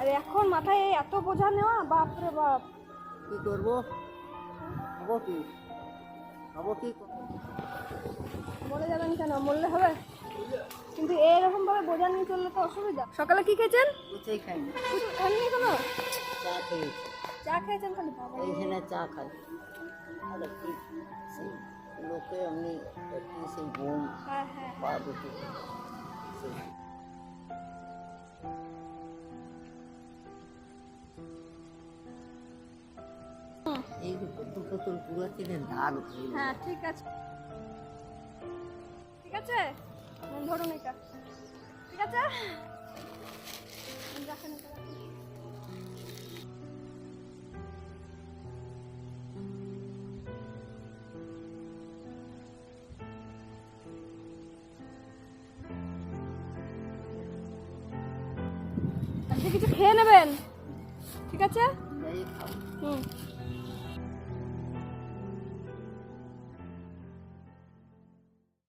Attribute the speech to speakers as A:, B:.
A: আর এখন মাথায় এত বোঝা নেওয়া বাপরে বাপ।
B: কি করব? খাব কি? খাব কি?
A: মরে যাবেন কেন? মরলে হবে? কিন্তু এরকম ভাবে বোঝা নিয়ে চললে তো অসুবিধা। সকালে কি খেয়েছেন?
B: কিছুই খাইনি।
A: কিছু খাননি কোনো?
B: চা খেয়েছি।
A: চা খেয়েছেন খালি? বাবা।
B: এইখানে চা খাই। আর কি? সেই লোকে এমনি একটি সেই বোম
A: হ্যাঁ হ্যাঁ।
B: বা দুটো সেই। এই পুতুল পুতুল পুরো চিনে দাগ হ্যাঁ
A: ঠিক আছে। ঠিক আছে? ধরুন এটা। ঠিক আছে? রাখেন এটা, আজকে কিছু খেয়ে নেবেন? ঠিক আছে? হুম।